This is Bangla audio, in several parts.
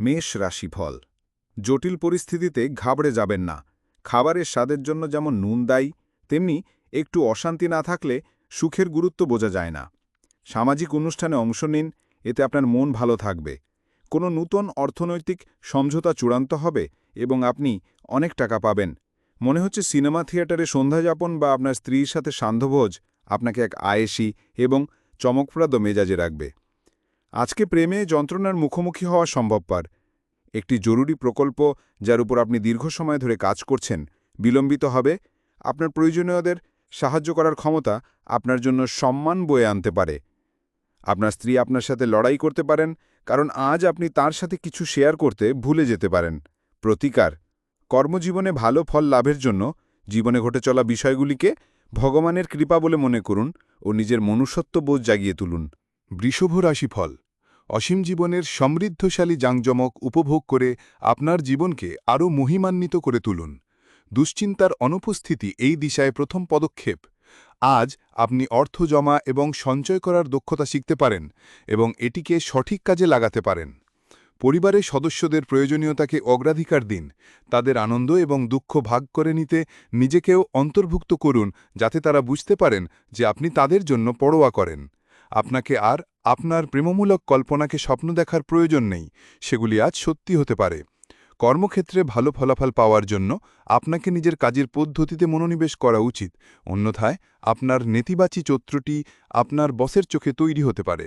মেষ রাশিফল। জটিল পরিস্থিতিতে ঘাবড়ে যাবেন না। খাবারের স্বাদের জন্য যেমন নুন দায়ী, তেমনি একটু অশান্তি না থাকলে সুখের গুরুত্ব বোঝা যায় না। সামাজিক অনুষ্ঠানে অংশ নিন, এতে আপনার মন ভালো থাকবে। কোনো নূতন অর্থনৈতিক সমঝোতা চূড়ান্ত হবে এবং আপনি অনেক টাকা পাবেন। মনে হচ্ছে সিনেমা থিয়েটারে সন্ধ্যাযাপন বা আপনার স্ত্রীর সাথে সান্ধ্যভোজ আপনাকে এক আয়েসি এবং চমকপ্রদ মেজাজে রাখবে। আজকে প্রেমে যন্ত্রণার মুখোমুখি হওয়া সম্ভবপর। একটি জরুরি প্রকল্প যার উপর আপনি দীর্ঘ সময় ধরে কাজ করছেন, বিলম্বিত হবে, আপনার প্রয়োজনীয়দের সাহায্য করার ক্ষমতা আপনার জন্য সম্মান বয়ে আনতে পারে। আপনার স্ত্রী আপনার সাথে লড়াই করতে পারেন, কারণ আজ আপনি তার সাথে কিছু শেয়ার করতে ভুলে যেতে পারেন। প্রতিকার, কর্মজীবনে ভালো ফল লাভের জন্য জীবনে ঘটে চলা বিষয়গুলিকে ভগবানের কৃপা বলে মনে করুন ও নিজের মনুষ্যত্ব বোধ জাগিয়ে তুলুন। বৃষভ রাশিফল। অসীম জীবনের সমৃদ্ধশালী জাংজমক উপভোগ করে আপনার জীবনকে আরও মহিমান্বিত করে তুলুন। দুশ্চিন্তার অনুপস্থিতি এই দিশায় প্রথম পদক্ষেপ। আজ আপনি অর্থ জমা এবং সঞ্চয় করার দক্ষতা শিখতে পারেন এবং এটিকে সঠিক কাজে লাগাতে পারেন। পরিবারের সদস্যদের প্রয়োজনীয়তাকে অগ্রাধিকার দিন। তাদের আনন্দ এবং দুঃখ ভাগ করে নিতে নিজেকেও অন্তর্ভুক্ত করুন যাতে তারা বুঝতে পারেন যে আপনি তাদের জন্য পরোয়া করেন। আপনাকে আর আপনার প্রেমমূলক কল্পনাকে স্বপ্ন দেখার প্রয়োজন নেই, সেগুলি আজ সত্যি হতে পারে। কর্মক্ষেত্রে ভালো ফলাফল পাওয়ার জন্য আপনাকে নিজের কাজের পদ্ধতিতে মনোনিবেশ করা উচিত, অন্যথায় আপনার নেতিবাচী চত্রটি আপনার বসের চোখে তৈরি হতে পারে।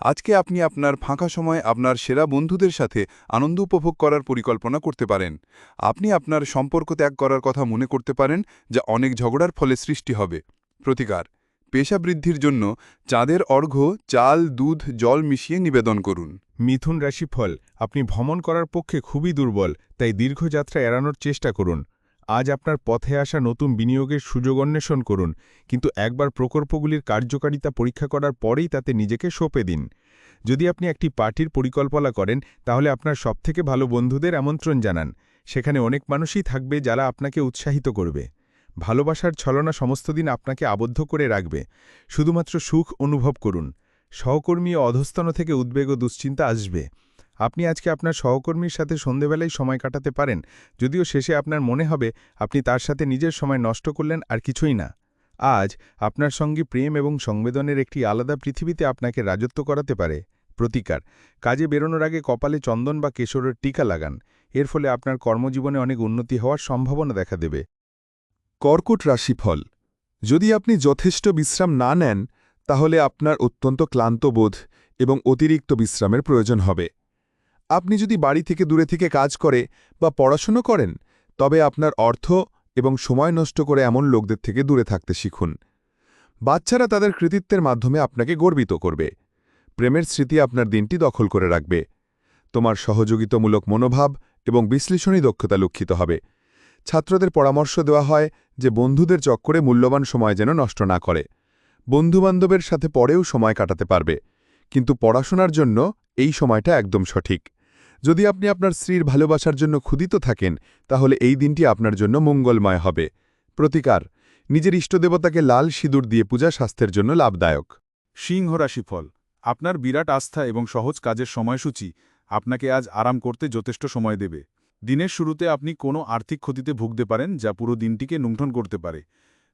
আজকে আপনি আপনার ফাঁকা সময় আপনার সেরা বন্ধুদের সাথে আনন্দ উপভোগ করার পরিকল্পনা করতে পারেন। আপনি আপনার সম্পর্ক ত্যাগ করার কথা মনে করতে পারেন, যা অনেক ঝগড়ার ফলে সৃষ্টি হবে। প্রতিকার পেশা বৃদ্ধির জন্য চাঁদের অর্ঘ্য, চাল, দুধ, জল মিশিয়ে নিবেদন করুন। মিথুন রাশিফল আপনি ভ্রমণ করার পক্ষে খুবই দুর্বল, তাই দীর্ঘযাত্রা এড়ানোর চেষ্টা করুন। আজ আপনার পথে আসা নতুন বিনিয়োগের সুযোগ অন্বেষণ করুন, কিন্তু একবার প্রকল্পগুলির কার্যকারিতা পরীক্ষা করার পরেই তাতে নিজেকে সঁপে দিন। যদি আপনি একটি পার্টির পরিকল্পনা করেন, তাহলে আপনার সবথেকে ভালো বন্ধুদের আমন্ত্রণ জানান। সেখানে অনেক মানুষই থাকবে যারা আপনাকে উৎসাহিত করবে। ভালোবাসার ছলনা সমস্ত দিন আপনাকে আবদ্ধ করে রাখবে। শুধুমাত্র সুখ অনুভব করুন। সহকর্মী ও অধস্তন থেকে উদ্বেগ ও দুশ্চিন্তা আসবে। আপনি আজকে আপনার সহকর্মীর সাথে সন্ধেবেলায় সময় কাটাতে পারেন, যদিও শেষে আপনার মনে হবে আপনি তার সাথে নিজের সময় নষ্ট করলেন আর কিছুই না। আজ আপনার সঙ্গে প্রেম এবং সংবেদনের একটি আলাদা পৃথিবীতে আপনাকে রাজত্ব করাতে পারে। প্রতিকার, কাজে বেরোনোর আগে কপালে চন্দন বা কেশরের টিকা লাগান। এর ফলে আপনার কর্মজীবনে অনেক উন্নতি হওয়ার সম্ভাবনা দেখা দেবে। কর্কট রাশিফল। যদি আপনি যথেষ্ট বিশ্রাম না নেন, তাহলে আপনার অত্যন্ত ক্লান্ত বোধ এবং অতিরিক্ত বিশ্রামের প্রয়োজন হবে। আপনি যদি বাড়ি থেকে দূরে থেকে কাজ করে বা পড়াশুনো করেন, তবে আপনার অর্থ এবং সময় নষ্ট করে এমন লোকদের থেকে দূরে থাকতে শিখুন। বাচ্চারা তাদের কৃতিত্বের মাধ্যমে আপনাকে গর্বিত করবে। প্রেমের স্মৃতি আপনার দিনটি দখল করে রাখবে। তোমার সহযোগিতামূলক মনোভাব এবং বিশ্লেষণী দক্ষতা লক্ষিত হবে। ছাত্রদের পরামর্শ দেওয়া হয় যে বন্ধুদের চক্করে মূল্যবান সময় যেন নষ্ট না করে। বন্ধুবান্ধবের সাথে পরেও সময় কাটাতে পারবে। কিন্তু পড়াশোনার জন্য এই সময়টা একদম সঠিক। যদি আপনি আপনার স্ত্রীর ভালোবাসার জন্য ক্ষুদিত থাকেন, তাহলে এই দিনটি আপনার জন্য মঙ্গলময় হবে। প্রতিকার, নিজের ইষ্টদেবতাকে লাল সিঁদুর দিয়ে পূজা স্বাস্থ্যের জন্য লাভদায়ক। সিংহ রাশিফল, আপনার বিরাট আস্থা এবং সহজ কাজের সময়সূচি আপনাকে আজ আরাম করতে যথেষ্ট সময় দেবে। দিনের শুরুতে আপনি কোনো আর্থিক ক্ষতিতে ভুগতে পারেন যা পুরো দিনটিকে লুণ্ঠন করতে পারে।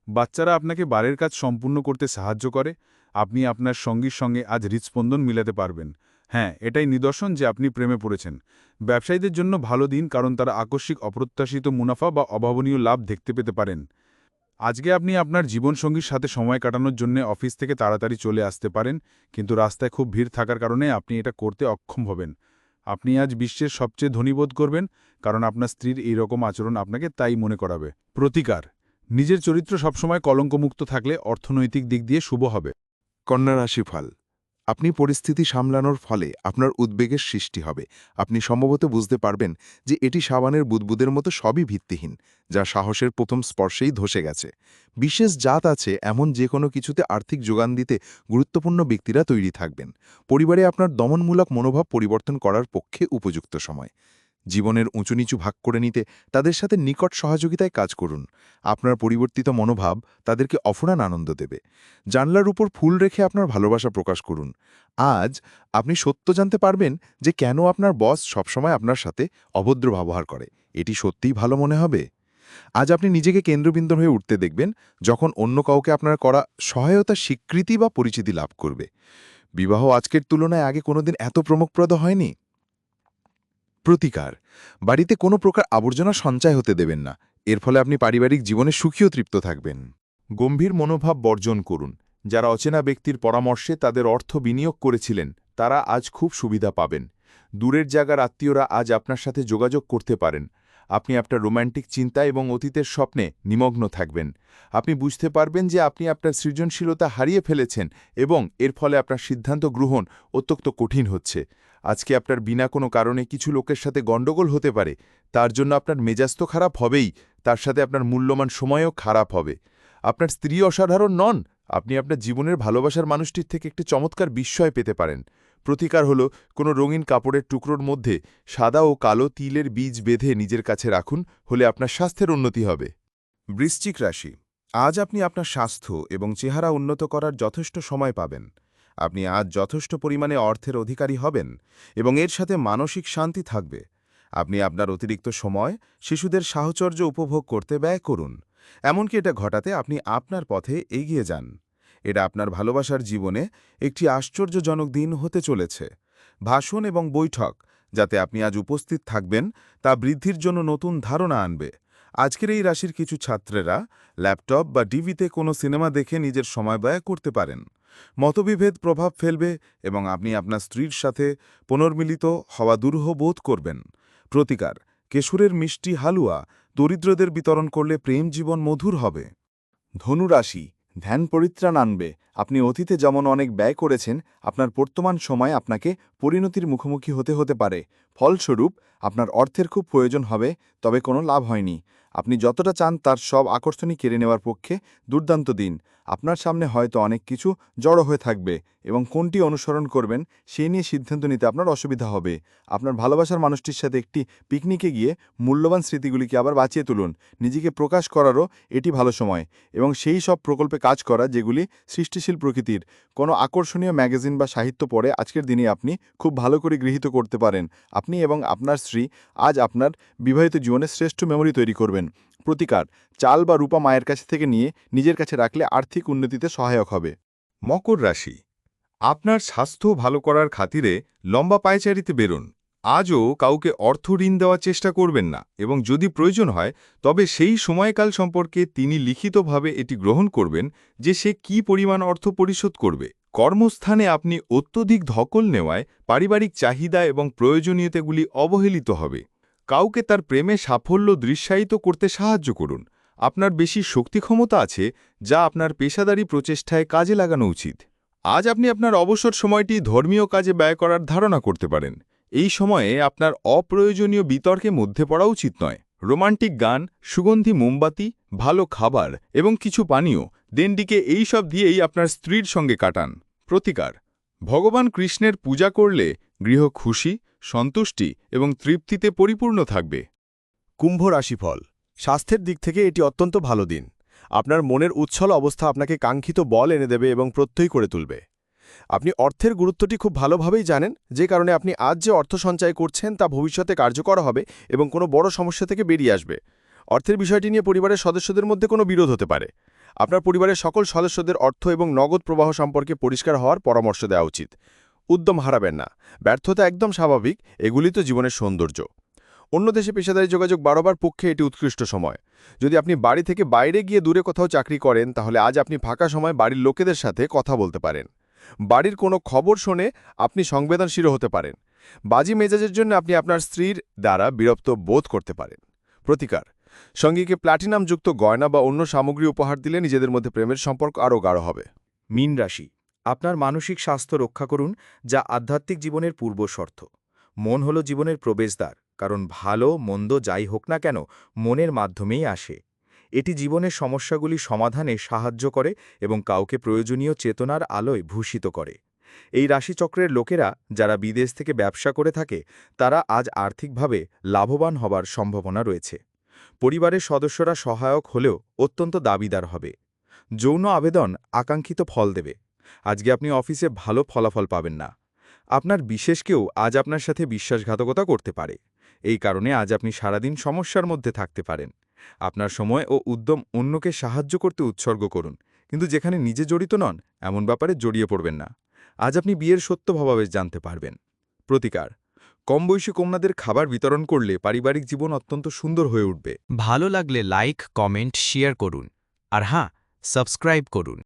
বাচ্চারা আপনাকে বাড়ির কাজ সম্পূর্ণ করতে সাহায্য করে, আপনি আপনার সঙ্গীর সঙ্গে আজ হৃৎস্পন্দন মিলাতে পারবেন। হ্যাঁ এটাই নিদর্শন যে আপনি প্রেমে পড়েছেন। ব্যবসায়ীদের জন্য ভালো দিন কারণ তারা আকস্মিক অপ্রত্যাশিত মুনাফা বা অভাবনীয় লাভ দেখতে পেতে পারেন। আজকে আপনি আপনার জীবনসঙ্গীর সাথে সময় কাটানোর জন্য অফিস থেকে তাড়াতাড়ি চলে আসতে পারেন, কিন্তু রাস্তায় খুব ভিড় থাকার কারণে আপনি এটা করতে অক্ষম হবেন। আপনি আজ বিশ্বের সবচেয়ে ধনীবোধ করবেন, কারণ আপনার স্ত্রীর এই রকম আচরণ আপনাকে তাই মনে করাবে। প্রতিকার। নিজের চরিত্র সবসময় কলঙ্কমুক্ত থাকলে অর্থনৈতিক দিক দিয়ে শুভ হবে। কন্যা রাশিফল। আপনি পরিস্থিতি সামলানোর ফলে আপনার উদ্বেগের সৃষ্টি হবে। আপনি সম্ভবত বুঝতে পারবেন যে এটি সাবানের বুদবুদের মতো সবই ভিত্তিহীন, যা সাহসের প্রথম স্পর্শেই ধসে গেছে। বিশেষ জাত আছে এমন যে কোনো কিছুতে আর্থিক যোগান দিতে গুরুত্বপূর্ণ ব্যক্তিরা তৈরি থাকবেন। পরিবারে আপনার দমনমূলক মনোভাব পরিবর্তন করার পক্ষে উপযুক্ত সময়। জীবনের উঁচু নিচু ভাগ করে নিতে তাদের সাথে নিকট সহযোগিতায় কাজ করুন। আপনার পরিবর্তিত মনোভাব তাদেরকে অফুরান আনন্দ দেবে। জানলার উপর ফুল রেখে আপনার ভালোবাসা প্রকাশ করুন। আজ আপনি সত্য জানতে পারবেন যে কেন আপনার বস সবসময় আপনার সাথে অভদ্র ব্যবহার করে। এটি সত্যিই ভালো মনে হবে? আজ আপনি নিজেকে কেন্দ্রবিন্দু হয়ে উঠতে দেখবেন যখন অন্য কাউকে আপনার করা সহায়তা স্বীকৃতি বা পরিচিতি লাভ করবে। বিবাহ আজকের তুলনায় আগে কোনোদিন এত প্রমুখপ্রদ হয়নি। প্রতিকার। বাড়িতে কোনো প্রকার আবর্জনা সঞ্চয় হতে দেবেন না। এর ফলে আপনি পারিবারিক জীবনে সুখী ও তৃপ্ত থাকবেন। গম্ভীর মনোভাব বর্জন করুন। যারা অচেনা ব্যক্তির পরামর্শে তাদের অর্থ বিনিয়োগ করেছিলেন, তারা আজ খুব সুবিধা পাবেন। দূরের জায়গার আত্মীয়রা আজ আপনার সাথে যোগাযোগ করতে পারেন। আপনি আপনার রোম্যান্টিক চিন্তা এবং অতীতের স্বপ্নে নিমগ্ন থাকবেন। আপনি বুঝতে পারবেন যে আপনি আপনার সৃজনশীলতা হারিয়ে ফেলেছেন এবং এর ফলে আপনার সিদ্ধান্ত গ্রহণ অত্যন্ত কঠিন হচ্ছে। আজকে আপনার বিনা কোনো কারণে কিছু লোকের সাথে গণ্ডগোল হতে পারে, তার জন্য আপনার মেজাজ তো খারাপ হবেই, তার সাথে আপনার মূল্যমান সময়ও খারাপ হবে। আপনার স্ত্রী অসাধারণ নন, আপনি আপনার জীবনের ভালোবাসার মানুষটির থেকে একটি চমৎকার বিস্ময় পেতে পারেন। প্রতিকার হল, কোনো রঙিন কাপড়ের টুকরোর মধ্যে সাদা ও কালো তিলের বীজ বেঁধে নিজের কাছে রাখুন, হলে আপনার স্বাস্থ্যের উন্নতি হবে। বৃশ্চিক রাশি, আজ আপনি আপনার স্বাস্থ্য এবং চেহারা উন্নত করার যথেষ্ট সময় পাবেন। আপনি আজ যথেষ্ট পরিমাণে অর্থের অধিকারী হবেন এবং এর সাথে মানসিক শান্তি থাকবে। আপনি আপনার অতিরিক্ত সময় শিশুদের সাহচর্য উপভোগ করতে ব্যয় করুন। এমনকি এটা ঘটাতে আপনি আপনার পথে এগিয়ে যান। এটা আপনার ভালোবাসার জীবনে একটি আশ্চর্যজনক দিন হতে চলেছে। ভাষণ এবং বৈঠক, যাতে আপনি আজ উপস্থিত থাকবেন, তা বৃদ্ধির জন্য নতুন ধারণা আনবে। আজকের এই রাশির কিছু ছাত্রেরা ল্যাপটপ বা ডিভিতে কোনো সিনেমা দেখে নিজের সময় ব্যয় করতে পারেন। মতবিভেদ প্রভাব ফেলবে এবং আপনি আপনার স্ত্রীর সাথে পুনর্মিলিত হওয়া দুরূহ বোধ করবেন। প্রতিকার, কেশুরের মিষ্টি হালুয়া দরিদ্রদের বিতরণ করলে প্রেম জীবন মধুর হবে। ধনুরাশি, ধ্যান পরিত্রাণ আনবে। আপনি অতীতে যেমন অনেক ব্যয় করেছেন, আপনার বর্তমান সময় আপনাকে পরিণতির মুখোমুখি হতে হতে পারে। ফলস্বরূপ, আপনার অর্থের খুব প্রয়োজন হবে, তবে কোনো লাভ হয়নি। আপনি যতটা চান তার সব আকর্ষণই কেড়ে নেওয়ার পক্ষে দুর্দান্ত দিন। আপনার সামনে হয়তো অনেক কিছু জড়ো হয়ে থাকবে এবং কোনটি অনুসরণ করবেন সেই নিয়ে সিদ্ধান্ত নিতে আপনার অসুবিধা হবে। আপনার ভালোবাসার মানুষটির সাথে একটি পিকনিকে গিয়ে মূল্যবান স্মৃতিগুলিকে আবার বাঁচিয়ে তুলুন। নিজেকে প্রকাশ করারও এটি ভালো সময় এবং সেই সব প্রকল্পে কাজ করা যেগুলি সৃষ্টিশীল প্রকৃতির, কোনো আকর্ষণীয় ম্যাগাজিন বা সাহিত্য পড়ে আজকের দিনে আপনি খুব ভালো করে গৃহীত করতে পারেন। আপনি এবং আপনার স্ত্রী আজ আপনার বিবাহিত জীবনে শ্রেষ্ঠ মেমরি তৈরি করবেন। প্রতিকার, চাল বা রূপা মায়ের কাছে থেকে নিয়ে নিজের কাছে রাখলে আর্থিক উন্নতিতে সহায়ক হবে। মকর রাশি। আপনার স্বাস্থ্য ভালো করার খাতিরে লম্বা পায়চারিতে বেরোন। আজও কাউকে অর্থ ঋণ দেওয়ার চেষ্টা করবেন না এবং যদি প্রয়োজন হয়, তবে সেই সময়কাল সম্পর্কে তিনি লিখিতভাবে এটি গ্রহণ করবেন যে সে কি পরিমাণ অর্থ পরিশোধ করবে। কর্মস্থানে আপনি অত্যধিক ধকল নেওয়ায় পারিবারিক চাহিদা এবং প্রয়োজনীয়তাগুলি অবহেলিত হবে। কাউকে তার প্রেমে সাফল্য দৃশ্যায়িত করতে সাহায্য করুন। আপনার বেশি শক্তি ক্ষমতা আছে, যা আপনার পেশাদারী প্রচেষ্টায় কাজে লাগানো উচিত। আজ আপনি আপনার অবসর সময়টি ধর্মীয় কাজে ব্যয় করার ধারণা করতে পারেন। এই সময়ে আপনার অপ্রয়োজনীয় বিতর্কে মধ্যে পড়া উচিত নয়। রোমান্টিক গান, সুগন্ধি মোমবাতি, ভালো খাবার এবং কিছু পানীয় দিনটিকে এই সব দিয়েই আপনার স্ত্রীর সঙ্গে কাটান। প্রতিকার, ভগবান কৃষ্ণের পূজা করলে গৃহ খুশি সন্তুষ্টি এবং তৃপ্তিতে পরিপূর্ণ থাকবে। কুম্ভ রাশিফল। স্বাস্থ্যের দিক থেকে এটি অত্যন্ত ভালো দিন। আপনার মনের উচ্ছল অবস্থা আপনাকে কাঙ্ক্ষিত বল এনে দেবে এবং প্রত্যয়ী করে তুলবে। আপনি অর্থের গুরুত্বটি খুব ভালোভাবেই জানেন, যে কারণে আপনি আজ যে অর্থ সঞ্চয় করছেন তা ভবিষ্যতে কার্যকর হবে এবং কোনো বড় সমস্যা থেকে বেরিয়ে আসবে। অর্থের বিষয়টি নিয়ে পরিবারের সদস্যদের মধ্যে কোনো বিরোধ হতে পারে। আপনার পরিবারের সকল সদস্যদের অর্থ এবং নগদ প্রবাহ সম্পর্কে পরিষ্কার হওয়ার পরামর্শ দেওয়া উচিত। উদ্যম হারাবেন না। ব্যর্থতা একদম স্বাভাবিক, এগুলি তো জীবনের সৌন্দর্য। অন্য দেশে পেশাদারী যোগাযোগ বাড়াবার পক্ষে এটি উৎকৃষ্ট সময়। যদি আপনি বাড়ি থেকে বাইরে গিয়ে দূরে কোথাও চাকরি করেন, তাহলে আজ আপনি ফাঁকা সময় বাড়ির লোকেদের সাথে কথা বলতে পারেন। বাড়ির কোনো খবর শুনে আপনি সংবেদনশীল হতে পারেন। বাজি মেজাজের জন্য আপনি আপনার স্ত্রীর দ্বারা বিরক্ত বোধ করতে পারেন। প্রতিকার, সঙ্গীকে প্ল্যাটিনামযুক্ত গয়না বা অন্য সামগ্রী উপহার দিলে নিজেদের মধ্যে প্রেমের সম্পর্ক আরও গাঢ় হবে। মীন রাশি আপনার মানসিক স্বাস্থ্য রক্ষা করুন, যা আধ্যাত্মিক জীবনের পূর্ব শর্ত। মন হল জীবনের প্রবেশদ্বার, কারণ ভালো, মন্দ যাই হোক না কেন, মনের মাধ্যমেই আসে। এটি জীবনের সমস্যাগুলি সমাধানে সাহায্য করে এবং কাউকে প্রয়োজনীয় চেতনার আলোয় ভূষিত করে। এই রাশিচক্রের লোকেরা, যারা বিদেশ থেকে ব্যবসা করে থাকে, তারা আজ আর্থিকভাবে লাভবান হবার সম্ভাবনা রয়েছে। পরিবারের সদস্যরা সহায়ক হলেও অত্যন্ত দাবিদার হবে। যৌন আবেদন আকাঙ্ক্ষিত ফল দেবে। আজকে আপনি অফিসে ভালো ফলাফল পাবেন না। আপনার বিশেষ কেউ আজ আপনার সাথে বিশ্বাসঘাতকতা করতে পারে। এই কারণে আজ আপনি সারাদিন সমস্যার মধ্যে থাকতে পারেন। আপনার সময় ও উদ্যম অন্যকে সাহায্য করতে উৎসর্গ করুন, কিন্তু যেখানে নিজে জড়িত নন, এমন ব্যাপারে জড়িয়ে পড়বেন না। আজ আপনি বিয়ের সত্যভাবে জানতে পারবেন। প্রতিকার কম বয়সী কন্যাদের খাবার বিতরণ করলে পারিবারিক জীবন অত্যন্ত সুন্দর হয়ে উঠবে। ভালো লাগলে লাইক, কমেন্ট, শেয়ার করুন। আর হ্যাঁ সাবস্ক্রাইব করুন।